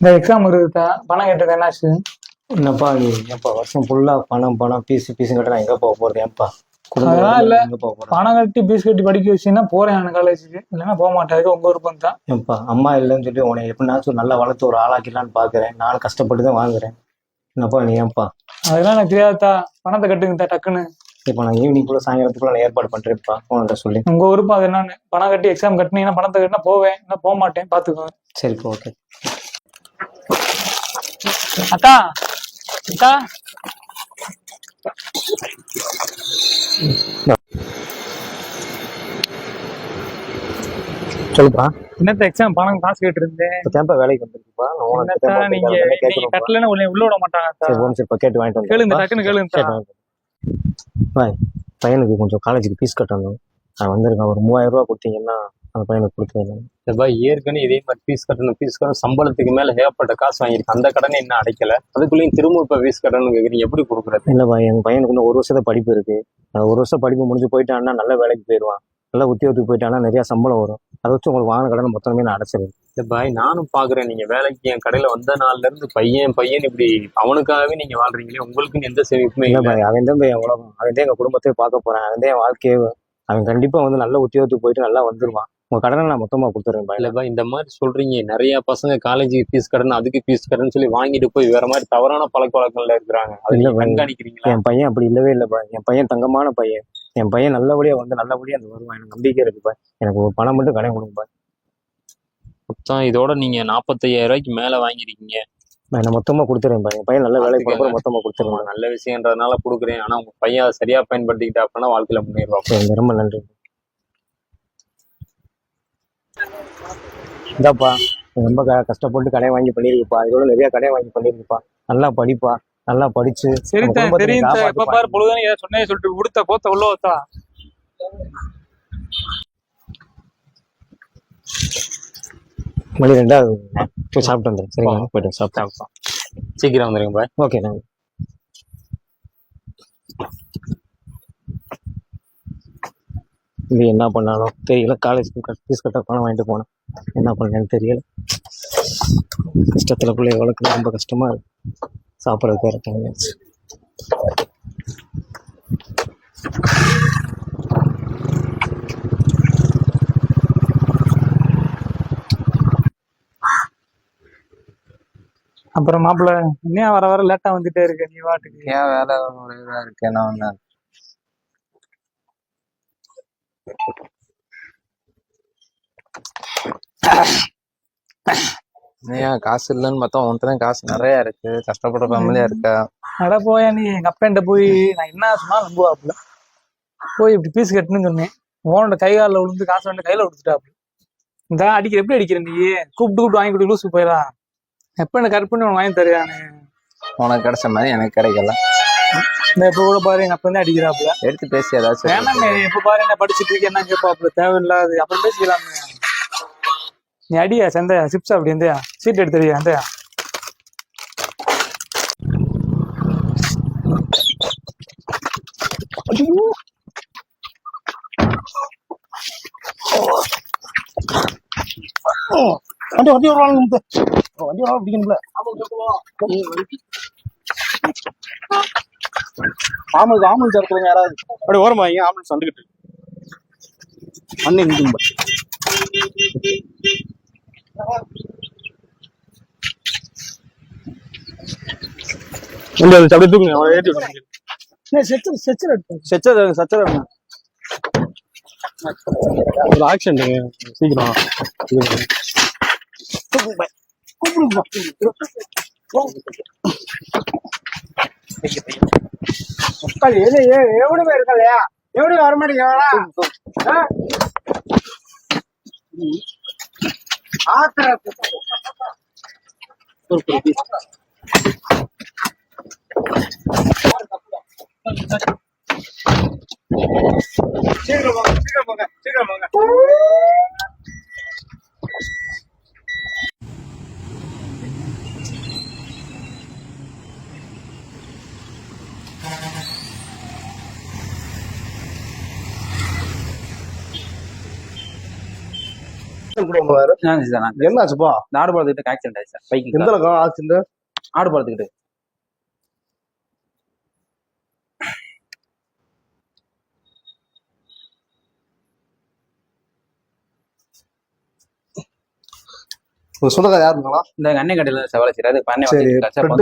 இந்த எக்ஸாம் இருக்குதா? பணம் கேட்டது என்னாச்சு? என்னப்பா நீ ஏப்பா வருஷம் ஃபுல்லா பணம் பணம் பீஸ் பீஸ் கட்ட நான் எங்க போக போறது? ஏப்பா அதெல்லாம் இல்ல. எங்க போக போறேன் பணம் கட்டி பீஸ் கட்டி படிக்க வச்சுன்னா போறேன் நான் காலேஜுக்கு இல்லைன்னா போக மாட்டேன். அதுக்கு உங்க விருப்பம் தான். ஏப்பா அம்மா இல்லைன்னு சொல்லி உன்னை எப்படினாச்சும் நல்லா வளர்த்து ஒரு ஆளாக்கிடலான்னு பாக்குறேன். நானும் கஷ்டப்பட்டு தான் வாங்குறேன். என்னப்பா நீ ஏப்பா அதெல்லாம் எனக்கு தெரியாதா பணத்தை கட்டுங்க டக்குன்னு. இப்போ நான் ஈவினிங் கூட சாயங்காலத்துக்குள்ள நான் ஏற்பாடு பண்றேன்ப்பா உன்கிட்ட சொல்லி. உங்க விருப்பம் அது என்னன்னு. பணம் கட்டி எக்ஸாம் கட்டினீங்கன்னா பணத்தை கட்டினா போவேன். இல்லை போக மாட்டேன். பாத்துக்கோங்க. சரிப்பா ஓகே அக்கா அக்கா. சொல்லுப்பா. என்னத்த எக்ஸாம் பணம் காசு கேட்டு இருந்தேன் தேப்பா வேலைக்கு வந்திருக்குப்பா. என்னத்தா நீங்க நீங்க. கட்டலன்னு உள்ள உள்ள விட மாட்டாங்க. சரி ஒன்று இப்போ கேட்டு வாங்கிட்டு கேளுங்க வந்து டக்குன்னு கேளுங்க வந்து. பாய் பையனுக்கு கொஞ்சம் காலேஜுக்கு ஃபீஸ் கட்டணும். நான் வந்திருக்கேன். ஒரு மூவாயிரம் ரூபா கொடுத்தீங்கன்னா அந்த பையனுக்கு கொடுத்துருங்க இந்த பாய் ஏற்கனவே இதே மாதிரி ஃபீஸ் கட்டணும் ஃபீஸ் கட்டணும் சம்பளத்துக்கு மேல ஏகப்பட்ட காசு வாங்கியிருக்கு. அந்த கடனை இன்னும் அடைக்கல. அதுக்குள்ளேயும் திரும்ப இப்ப ஃபீஸ் கட்டணும்னு கேக்குறீங்க. எப்படி கொடுக்குறது? இல்லை பாய் எங்கள் பையனுக்கு இன்னும் ஒரு வருஷத்தை படிப்பு இருக்கு. ஒரு வருஷம் படிப்பு முடிஞ்சு போயிட்டான்னா நல்ல வேலைக்கு போயிடுவான் நல்ல உத்தியோகத்துக்கு போயிட்டான்னா நிறைய சம்பளம் வரும். அதை வச்சு உங்களுக்கு வாங்கின கடனை மொத்தமே நான் அடைச்சிருவேன். இந்த பாய் நானும் பாக்குறேன். நீங்க வேலைக்கு என் கடையில வந்த நாள்ல இருந்து பையன் பையன் இப்படி அவனுக்காகவே நீங்க வாழ்றீங்களே உங்களுக்குன்னு எந்த சேமிப்புமே இல்லை இல்லை. பாய் அவன் தான் என் உலகம். அவன் தான் எங்கள் குடும்பத்தையே பார்க்க போறேன். அவன் தான் என் வாழ்க்கையே அவன் கண்டிப்பா வந்து நல்ல உத்தியோகத்துக்கு போயிட்டு நல்லா வந்துருவான். உங்க கடனை நான் மொத்தமா கொடுத்துறேன் பாய். இல்ல பாய் இந்த மாதிரி சொல்றீங்க. நிறைய பசங்க காலேஜுக்கு ஃபீஸ் கட்டணும் அதுக்கு ஃபீஸ் கட்டணும்னு சொல்லி வாங்கிட்டு போய் வேற மாதிரி தவறான பழக்க வழக்கங்கள்ல இருக்கிறாங்க. அதை இல்ல நீங்க பாய். கண்காணிக்கிறீங்களா? என் பையன் அப்படி இல்லவே இல்லை பாய். என் பையன் தங்கமான பையன். என் பையன் நல்லபடியா வந்து நல்லபடியா அந்த வருவான். எனக்கு நம்பிக்கை இருக்கு பாய். எனக்கு ஒரு பணம் மட்டும் கடன் கொடுங்க பாய். மொத்தம் இதோட நீங்க நாற்பத்தையாயிரம் ரூபாய்க்கு மேல வாங்கிருக்கீங்க நான் மொத்தமா கொடுத்துறேன் என் பையன் நல்ல வேலைக்கு போகிறப்ப பார்த்துக்கங்க. மொத்தமா கொடுத்துருவேன் நல்ல விஷயம்ன்றதுனால கொடுக்குறேன். ஆனா உங்க பையன் சரியா பயன்படுத்திக்கிட்டா அப்படின்னா வாழ்க்கையில முன்னேறுவான். சரி ரொம்ப நன்றி. இந்தாப்பா ரொம்ப க- கஷ்டப்பட்டு கடை வாங்கி பண்ணிருக்குப்பா. இதோட நிறைய கடை வாங்கி பண்ணிருக்குப்பா. நல்லா படிப்பா நல்லா படிச்சு சரி தெரியும் எப்ப பாரு. பொழுதுன்னு ஏதாவது சொன்னே சொல்லிட்டு உடுத்த கோத்த உள்ள வச்சா மணி ரெண்டாவது போய் சாப்பிட்டு வந்துடுறேன் சரிங்களா? போயிட்டு சாப்பிட்டு சீக்கிரம் வந்துருங்க பாய் ஓகே நான் இது என்ன பண்ணாலும் தெரியல. காலேஜ் ஃபீஸ் கட்ட பணம் வாங்கிட்டு போனேன். என்ன பண்ணேன்னு தெரியல. கஷ்டத்துல பிள்ளைய வளர்க்குறது ரொம்ப கஷ்டமா இருக்கு. சாப்பிட்றதுக்கு வேற டைம் ஆச்சு. அப்புறம் மாப்பிள்ள இன்னும் வர வர லேட்டா வந்துட்டே இருக்க நீ வாட்டுக்கு. ஏன் வேலை ஒரு இதா இருக்கு? என்ன ஏன் காசு இல்லைன்னு பார்த்தா உன்கிட்ட காசு நிறைய இருக்கு. கஷ்டப்படுற ஃபேமிலியா இருக்கா? அட போயா நீ எங்க அப்பன்ட்ட போய் நான் என்ன சொன்னா நம்புவாப்புல? போய் இப்படி பீஸ் கட்டுன்னு சொன்னேன். ஓனோட கை காலில் விழுந்து காசு வந்து கையில கொடுத்துட்டாப்புல. இந்த அடிக்கிற எப்படி அடிக்கிற நீ? கூப்பிட்டு கூப்பிட்டு வாங்கி கொடுத்து லூசு போயிடா. எப்ப எனக்கு கட் பண்ணி உனக்கு வாங்கி தருவானு உனக்கு கிடைச்ச மாதிரி எனக்கு கிடைக்கல. இந்த இப்ப கூட பாரு எங்க அப்பன் தான் அடிக்கிறாப்புல. எடுத்து பேசி ஏதாச்சும் வேணாமே எப்ப பாரு என்ன படிச்சுட்டு இருக்க என்ன கேட்பாப்புல தேவையில்லாது. அப்புறம் பேசிக்கலாமே. நீ அடியா சந்தையா சிப்ஸ் அப்படி இருந்தியா சீட் எடுத்துறியா அந்த வண்டி வண்டி வருவாங்க வண்டி வர பிடிக்கணும்ல. ஆம்பளுக்கு ஆம்புலன்ஸ் இருக்கிறவங்க யாராவது? அப்படி ஓரமா வைங்க ஆம்புலன்ஸ் வந்துகிட்டு இருக்கு. அண்ணன் வந்து அப்படியே தூக்குங்க அவரை ஏற்றி விடுங்க செச்சர் செச்சர் எடுத்து. சச்சர் சச்சர் ஒரு ஆக்சிடென்ட்டுங்க சீக்கிரம் எவ்வளவு பேர் இருக்கலையா எப்படி வர மாட்டேங்க சீக்கிரம் போங்க சீக்கிரம் போங்க சீக்கிரம் போங்க ஆக்சிடென்ட் கூட சார் நான் என்ன ஆச்சுப்பா ஆடு பழத்துக்கிட்ட ஆக்சிடென்ட் ஆயிடுச்சு சார் பைக்கிங் எந்த அளவுக்கு ஆக்சிடென்ட் ஆடு பழத்துக்கிட்டு சொந்தக்கார யாரு இருக்காங்களா இந்த அண்ணன் கடையில வேலை செய்யறாரு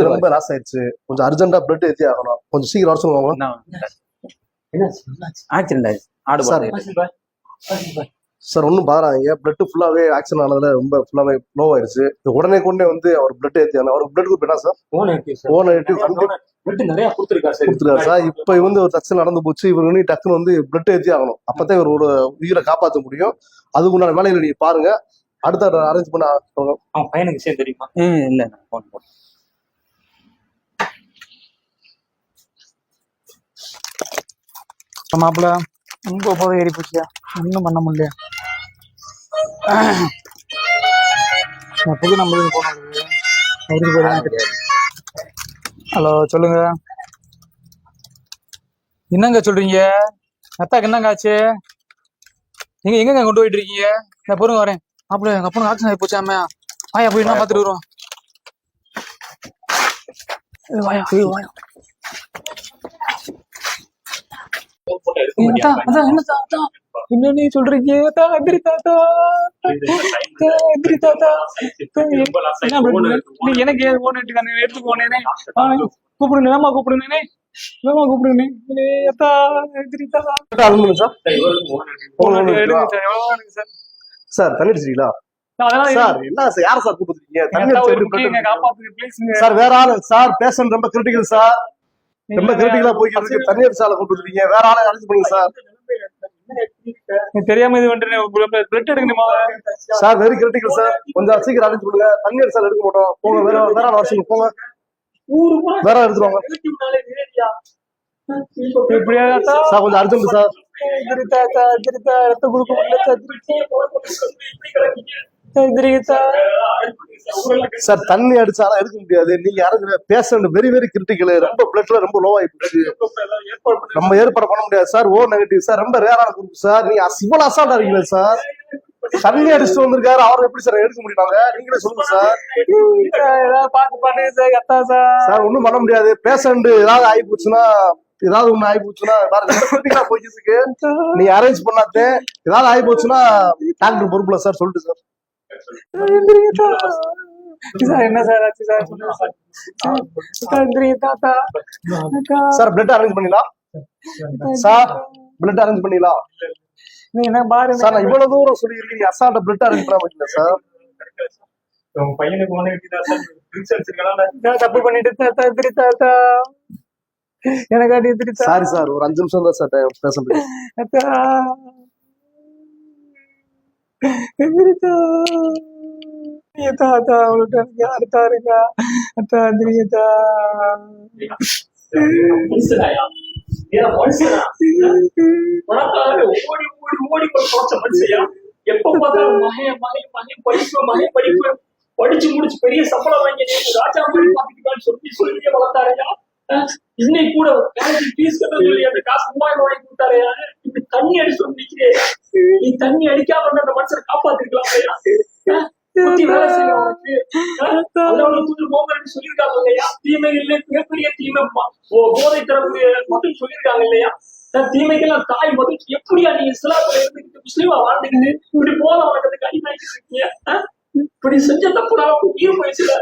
ரொம்ப லாஸ் ஆயிடுச்சு கொஞ்சம் அர்ஜென்ட்டா பிளட் ஏத்தி ஆகணும் கொஞ்சம் சீக்கிரம் வர சொல்லுவாங்க ஆக்சிடென்ட் ஆயிடுச்சு ஆடு சார். சார் ஒன்றும் பாராதீங்க. பிளட் ஃபுல்லாவே ஆக்சிடென்ட் ஆனதுல ரொம்ப ஃபுல்லாவே லோ ஆயிருச்சு. இது உடனே கொண்டே வந்து அவர் பிளட் ஆகணும் அவர் பிளட் குரூப் என்ன சார்? ஓ நெகட்டிவ் நிறைய கொடுத்துருக்கா சார் கொடுத்துருக்காரு. சார் இப்போ வந்து ஒரு தச்சு நடந்து போச்சு. இவர் வந்து டக்குன்னு வந்து பிளட் ஏத்தி ஆகணும். அப்பதான் இவர் ஒரு உயிரை காப்பாற்ற முடியும். அதுக்கு உண்டான வேலையில நீங்க பாருங்க. அடுத்த அரேஞ்ச் பண்ண. அவன் பையனுக்கு விஷயம் தெரியுமா? ம் இல்ல போன் போன் மாப்பிள்ள ரொம்ப போதை ஏறி போச்சியா? ஒன்றும் பண்ண முடியல புது நம்பருக்கு போனது ஹலோ சொல்லுங்க. என்னங்க சொல்றீங்க? அத்தாக்கு என்னங்க ஆச்சு? நீங்க எங்கங்க கொண்டு போயிட்டு இருக்கீங்க? நான் பொருங்க வரேன். அப்படியே எங்க அப்பனுக்கு ஆக்சிடென்ட் ஆகி போச்சாமே வாயா போய் என்ன பார்த்துட்டு வருவோம். வாயா ஐயோ, வாயா. ஏய், அதான், அதான், என்ன தா- அதான். என்ன நீ சொல்றீங்க. தா, எந்திரி தாத்தா. தா, எந்திரி தாத்தா. எனக்கு ஏன் போன் எடுத்துக்கானே எடுத்து போனேனே. கூப்பிடுங்க கூப்பிடுங்கண்ணே. ஏய், அத்தா எந்திரி தாத்தா. அது சார். Sir sir? சார் தண்ணி அடிச்சிட்டீங்களா அதெல்லாம் சார் என்ன சார் யார சார் ப்ளீஸ்ங்க சார் வேற ஆளு. சார் பேஷண்ட் ரொம்ப கிரிட்டிக்கல் சார். ரொம்ப கிரிட்டிக்கலா போய்க்கிட்டு இருக்கு. தண்ணி அடிச்சால கூப்பிட்டு இருக்கீங்க வேற ஆளை அடிச்சு பண்ணுங்க சார். தெரியாம இது வந்துட்டு பிளட் எடுக்கணுமா? Sir very critical sir. கொஞ்சம் சீக்கிரம் அடிச்சு பண்ணுங்க தண்ணி அடிச்சால எடுக்க மாட்டோம். போங்க வேற வேற ஆள் வர போங்க. வேற எடுத்துருவாங்க எப்படியா தாத்தா? சார் கொஞ்சம் அர்ஜென்ட் சார். எதிரி தாத்தா எதிரி தா ரத்தம் கொடுக்க முடியல எதிரி தா சார் தண்ணி அடிச்சாலும் எடுக்க முடியாது. நீங்க யாரும் பேஷண்ட் வெரி வெரி கிரிட்டிக்கல் ரொம்ப பிளட்ல ரொம்ப லோ ஆகி போச்சு நம்ம ஏற்பாடு பண்ண முடியாது. சார் ஓ நெகட்டிவ் சார் ரொம்ப ரேரான குரூப் சார் நீங்க இவ்வளவு அசால்ட்டா இருக்கீங்க சார். தண்ணி அடிச்சுட்டு வந்திருக்காரு. அவரை எப்படி சார் எடுக்க முடியுமாங்க நீங்களே சொல்லுங்க சார். பார்த்து பண்ணுங்க சார்? சார் ஒண்ணும் பண்ண முடியாது. பேஷண்ட் ஏதாவது ஆகி போச்சுன்னா ஏதாவது ஒண்ணு ஆகி போச்சுன்னா போயிருக்கு நீ அரேஞ்ச் பண்ணாதே. ஏதாவது ஆகி போச்சுன்னா டாக்டர் பொறுப்புல சார் சொல்லிட்டு சார். என்ன சார் ஆச்சு சார்? தாத்தா. சார் பிளட் அரேஞ்ச் பண்ணிடலாம் சார் பிளட் அரேஞ்ச் பண்ணிடலாம் நீ என்ன பாருங்க சார் நான் இவ்வளவு தூரம் சொல்லியிருக்கீங்க அசால்ட்ட பிளட் அரேஞ்ச் பண்ண முடியல சார்? உங்க பையனுக்கு போன சார்? ட்ரிங்க்ஸ் அடிச்சிருக்கலாம் நான் தப்பு பண்ணிட்டு தாத்தா எந்திரி தாத்தா எனக்காட்டி சாரி? சார் ஒரு அஞ்சு நிமிஷம் தான் சார் பேச முடியும். அத்தா அத்தா அவளுக்கு எனக்கு இருக்கா அத்தா ஏன் மகை படிப்பு படிச்சு முடிச்சு பெரிய சம்பளம் வாங்கி ராஜா மாதிரி பாத்துக்கிட்டான்னு சொல்லி சொல்லி வளர்த்தாரையா அஹ், கூட காலேஜ் ஃபீஸ் கட்ட அந்த காசு மூவாயிரம் கொடுத்தாரையா இப்படி தண்ணி அடிச்சு வந்து நீ தண்ணி அடிக்காம அந்த மனுஷனை காப்பாத்திருக்கலாம் சொல்லியிருக்காங்க இல்லையா? மிகப்பெரிய தீமை. ம- ஓ போதை தரக்கூடிய மதம் சொல்லியிருக்காங்க இல்லையா? தீமைக்கெல்லாம் தாய் மதம் எப்படியா நீ இஸ்லாத்துல இருந்துக்கிட்டு முஸ்லீமா வாழ்ந்துக்கிட்டு இப்படி போல உனக்கு அதுக்கு அடிமையாக்கிட்டு இருக்கீங்க? இப்படி செஞ்ச தப்புனா உயிர் போயிடுச்சுல?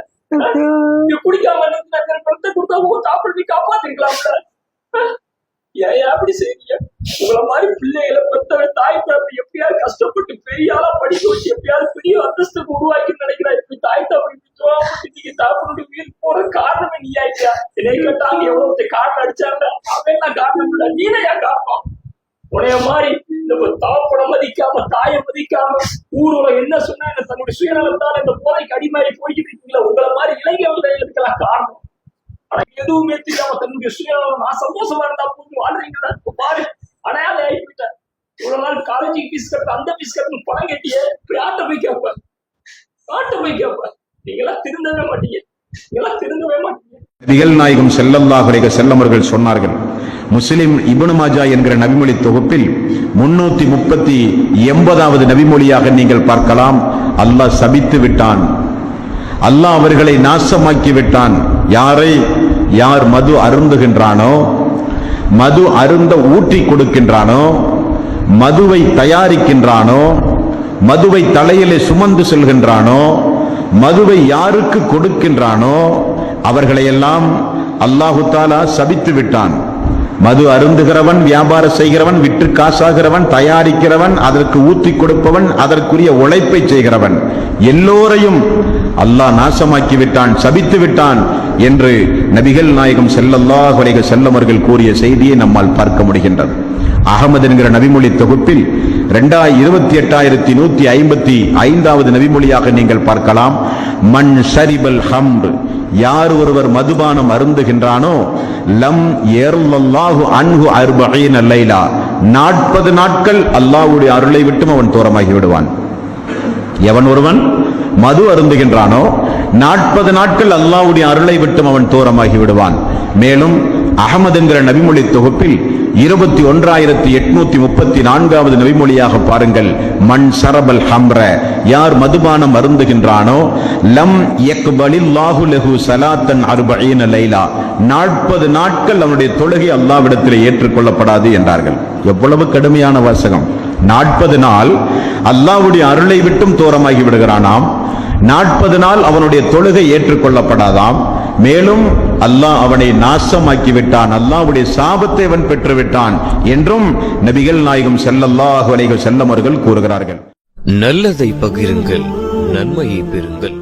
நீ குடிக்காம பணத்தை கொடுத்தா உங்க தாப்பல் நீ காப்பாத்திருக்கலாம்ல? ஏன் அப்படி செய்றீங்க? உங்களை மாதிரி பிள்ளைகளை பெத்தவ தாய் தகப்பன் எப்படியாவது கஷ்டப்பட்டு பெரிய ஆளா படிக்க வச்சு எப்படியாவது எதுவுமே தெரியாம தன்னுடைய சுயநலம் நான் சந்தோஷமா இருந்தா போது வாழ்றீங்களா பாரு அடையாளம் ஆகிவிட்டேன் இவ்வளவு நாள் காலேஜுக்கு பீஸ் கட்ட அந்த பீஸ் கட்டணும் பணம் கட்டியே இப்படி ஆட்ட போய் கேட்பேன் ஆட்ட போய் கேட்பேன் நீங்க எல்லாம் திருந்தவே மாட்டீங்க. எல்லாம் திருந்தவே மாட்டீங்க. நபிகள் நாயகம் செல்லல்லாஹ் செல்லமர்கள் சொன்னார்கள் முஸ்லிம் இப்னு மாஜா என்கிற நபிமொழி தொகுப்பில் முன்னூத்தி முப்பத்தி எண்பதாவது நபிமொழியாக நீங்கள் பார்க்கலாம். அல்லாஹ் சபித்து விட்டான். அல்லாஹ் அவர்களை நாசமாக்கி விட்டான். யாரை யார் மது அருந்துகின்றானோ மது அருந்த ஊற்றி கொடுக்கின்றானோ மதுவை தயாரிக்கின்றானோ மதுவை தலையிலே சுமந்து செல்கின்றானோ மதுவை யாருக்கு கொடுக்கின்றானோ அவர்களையெல்லாம் அல்லாஹு தாலா சபித்து விட்டான். மது அருந்துகிறவன் வியாபாரம் செய்கிறவன் விற்று காசாகிறவன் தயாரிக்கிறவன் அதற்கு ஊத்தி கொடுப்பவன் அதற்குரிய உழைப்பை செய்கிறவன். எல்லோரையும் அல்லாஹ் நாசமாக்கி விட்டான் சபித்து விட்டான் என்று நபிகள் நாயகம் செல்லல்லா அலைஹி செல்லமர்கள் கூறிய செய்தியை நம்மால் பார்க்க முடிகின்றது. அகமது என்கிற நபிமொழி தொகுப்பில் இரண்டாய் இருபத்தி எட்டாயிரத்தி நூத்தி ஐம்பத்தி ஐந்தாவது நபிமொழியாக நீங்கள் பார்க்கலாம். மண் சரிபல் ஹம்ர். யார் ஒருவர் மதுபானம் அருந்துகின்றானோ லம் ஏர்லல்லாஹு அன்ஹு அர்பஈன லைலா. நாற்பது நாட்கள் அல்லாஹ்வுடைய அருளை விட்டும் அவன் தூரமாகி விடுவான். எவன் ஒருவன்? மது அருந்துகின்றானோ? நாற்பது நாட்கள் அல்லாவுடைய அருளை விட்டும் அவன் தூரமாகி விடுவான். மேலும் அகமது என்கிற நபிமொழி தொகுப்பில் இருபத்தி ஒன்றாயிரத்தி எட்நூத்தி முப்பத்தி நான்காவது நபிமொழியாக பாருங்கள் மண் சரபல் ஹம்ர யார் மதுபானம் அருந்துகின்றானோ? லம் யக்பலில்லாஹு லஹு சலாத்தன் அர்பஈன லைலா நாற்பது நாட்கள் அவனுடைய தொழுகை அல்லாவிடத்தில் ஏற்றுக்கொள்ளப்படாது என்றார்கள். எவ்வளவு கடுமையான வாசகம். நாற்பது நாள் அல்லாவுடைய அருளை விட்டும் தூரமாகி விடுகிறானாம். நாற்பது நாள் அவனுடைய தொழுகை ஏற்றுக்கொள்ளப்படாதாம். மேலும் அல்லாஹ் அவனை நாசமாக்கி விட்டான். அல்லாஹ்வுடைய சாபத்தை அவன் பெற்று விட்டான் என்றும் நபிகள் நாயகம் செல்லல்லாஹ் வலைகள் செல்லமர்கள் கூறுகிறார்கள். நல்லதை பகிருங்கள் நன்மையை பெறுங்கள்.